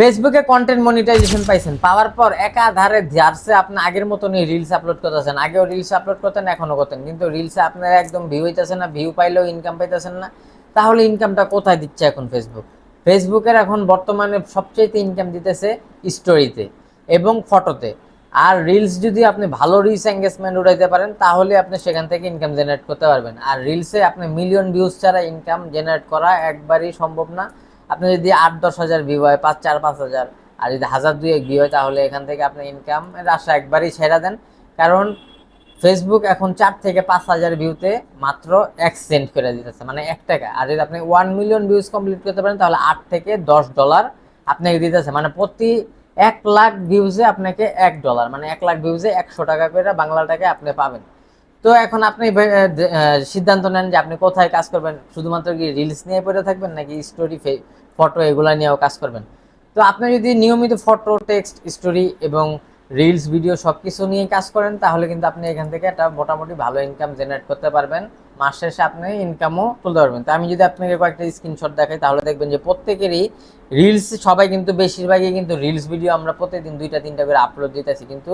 ফেসবুকে content monetization পাইছেন। পাওয়ার পর একাধারে যারসে আপনি আগের মতনই রিলস আপলোড করতেছেন। আগেও রিলস আপলোড করতেন, এখনও করতেন। কিন্তু রিলসে আপনার একদম ভিউ হইতেছে না ভিউ পাইলেও ইনকাম পাইতেছেন না। তাহলে ইনকামটা কোথায় দিচ্ছে এখন ফেসবুক ফেসবুকের এখন বর্তমানে সবচেয়ে ইনকাম দিতেছে স্টোরিতে এবং ফটোতে আর রিলস যদি আপনি ভালো রিলস এঙ্গেজমেন্ট উঠাইতে পারেন, তাহলে আপনি সেখান থেকে ইনকাম জেনারেট করতে পারবেন। আর রিলসে আপনি মিলিয়ন ভিউজ ছাড়া ইনকাম জেনারেট করা একবারই সম্ভব না। আপনি যদি আট, দশ হাজার ভিউ হয়, পাঁচ, চার, পাঁচ হাজার, আর যদি হাজার দুই এক ভিউ হয়, তাহলে এখান থেকে আপনি ইনকাম আশা একবারই ছেড়ে দেন। কারণ ফেসবুক এখন চার থেকে পাঁচ হাজার ভিউতে মাত্র এক সেন্ট করে দিতেছে মানে এক টাকা। আর যদি আপনি ওয়ান মিলিয়ন ভিউজ কমপ্লিট করতে পারেন, তাহলে আট থেকে দশ ডলার আপনাকে দিতেছে। মানে প্রতি এক লাখ ভিউজে আপনাকে এক ডলার মানে এক লাখ ভিউজে একশো টাকা করে বাংলা টাকায় আপনি পাবেন। তো এখন আপনি সিদ্ধান্ত নেন যে আপনি কোথায় কাজ করবেন? শুধুমাত্র কি রিলস নিয়ে পড়ে থাকবেন নাকি স্টোরি ফটো এগুলা নিয়েও কাজ করবেন? তো আপনি যদি নিয়মিত ফটো টেক্সট স্টোরি এবং রিলস ভিডিও সব কিছু নিয়ে কাজ করেন, তাহলে কিন্তু আপনি এখান থেকে একটা মোটামুটি ভালো ইনকাম জেনারেট করতে পারবেন। মাস শেষে আপনি ইনকামও তুলতে পারবেন। তো আমি যদি আপনাকে কয়েকটা স্ক্রিনশট দেখাই, তাহলে দেখবেন যে প্রত্যেকেরই রিলস সবাই কিন্তু, বেশিরভাগই কিন্তু রিলস ভিডিও আমরা প্রতিদিন দুইটা, তিনটা করে আপলোড দিতেছি। কিন্তু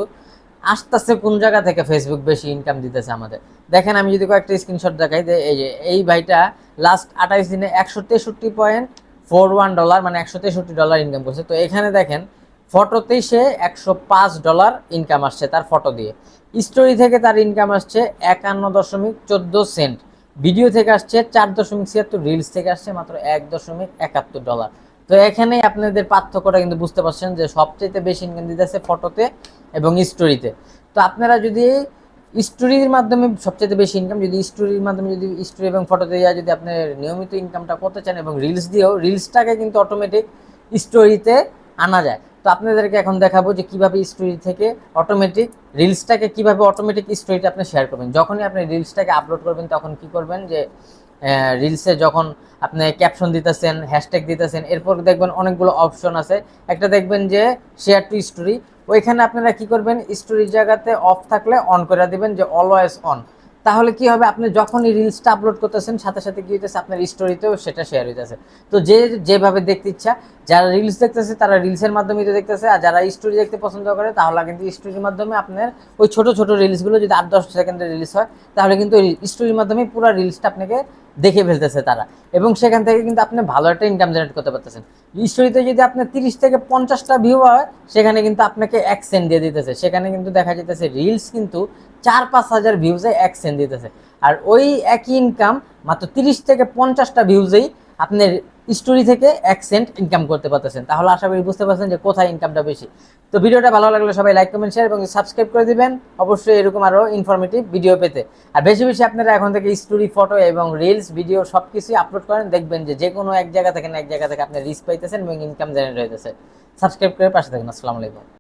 আস্তে আস্তে কোন জায়গা থেকে ফেসবুক বেশি ইনকাম দিতেছে আমাদের? দেখেন আমি যদি কয়েকটা স্ক্রিনশট দেখাই, যে এই যে, এই ভাইটা লাস্ট আঠাইশ দিনে একশো তেষট্টি পয়েন্ট ফোর ওয়ান ডলার মানে একশো তেষট্টি ডলার ইনকাম করছে। তো এখানে দেখেন ফটোতেই সে একশো পাঁচ ডলার ইনকাম আসছে তার ফটো দিয়ে। স্টোরি থেকে তার ইনকাম আসছে একান্ন দশমিক চোদ্দ সেন্ট ভিডিও থেকে আসছে চার দশমিক ছিয়াত্তর রিলস থেকে আসছে মাত্র এক দশমিক একাত্তর ডলার তো এখানেই আপনাদের পার্থক্যটা কিন্তু বুঝতে পারছেন যে সবচেয়ে বেশি ইনকাম দিতেছে ফটোতে এবং স্টোরিতে তো আপনারা যদি স্টোরির মাধ্যমে সবচেয়ে বেশি ইনকাম যদি স্টোরির মাধ্যমে যদি স্টোরি এবং ফটো দিয়ে যদি আপনি নিয়মিত ইনকামটা করতে চান এবং রিলস দিয়েও রিলসটাকে কিন্তু অটোমেটিক স্টোরিতে আনা যায়। তো আপনাদেরকে এখন দেখাবো যে কীভাবে স্টোরি থেকে অটোমেটিক রিলসটাকে কীভাবে অটোমেটিক স্টোরিটা আপনি শেয়ার করবেন। যখনই আপনি রিলসটাকে আপলোড করবেন, তখন কি করবেন যে রিলসে যখন আপনি ক্যাপশন দিতেছেন হ্যাশট্যাগ দিতেছেন, এরপর দেখবেন অনেকগুলো অপশন আছে। একটা দেখবেন যে শেয়ার টু স্টোরি ওইখানে আপনারা কি করবেন? স্টোরির জায়গাতে অফ থাকলে অন করে দিবেন যে অলওয়েজ অন তাহলে কি হবে? আপনি যখনই রিলসটা আপলোড করতেছেন, সাথে সাথে কি হইতেছে? আপনার স্টোরিতেও সেটা শেয়ার হইতেছে। তো যে যেভাবে দেখতে ইচ্ছা, যারা রিলস দেখতেছে, তারা রিলসের মাধ্যমে তো দেখতেছে, আর যারা স্টোরি দেখতে পছন্দ করে, তাহলে কিন্তু স্টোরির মাধ্যমে আপনার ওই ছোট ছোট রিলসগুলো যদি আট, দশ সেকেন্ডের রিলিজ হয়, তাহলে কিন্তু ওই স্টোরির মাধ্যমে পুরো রিলসটা আপনাকে দেখে ফেলতেছে তারা। এবং সেখান থেকে কিন্তু আপনি ভালো একটা ইনকাম জেনারেট করতে পারতেছেন। স্টোরিতে যদি আপনার তিরিশ থেকে পঞ্চাশটা ভিউ হয়, সেখানে কিন্তু আপনাকে এক সেন্ট দিয়ে দিতেছে। সেখানে কিন্তু দেখা যেতেছে রিলস কিন্তু চার পাঁচ হাজার ভিউজে এক সেন্ট দিতেছে। আর ওই একই ইনকাম মাত্র তিরিশ থেকে পঞ্চাশটা ভিউজেই আপনার স্টোরি থেকে এক সেন্ট ইনকাম করতে পারতেছেন। তাহলে আশা করি বুঝতে পারছেন যে কোথায় ইনকামটা বেশি। তো ভিডিওটা ভালো লাগলে সবাই লাইক কমেন্ট শেয়ার এবং সাবস্ক্রাইব করে দিবেন। অবশ্যই এরকম আরও ইনফরমেটিভ ভিডিও পেতে। আর বেশি বেশি আপনারা এখন থেকে স্টোরি ফটো এবং রিলস ভিডিও সব কিছুই আপলোড করেন, দেখবেন যে যে কোনো এক জায়গা থেকে না এক জায়গা থেকে আপনি রিস্ক পাইতেছেন এবং ইনকাম জেনারেট হইতেছে। সাবস্ক্রাইব করে পাশে থাকেন। আসসালামু আলাইকুম।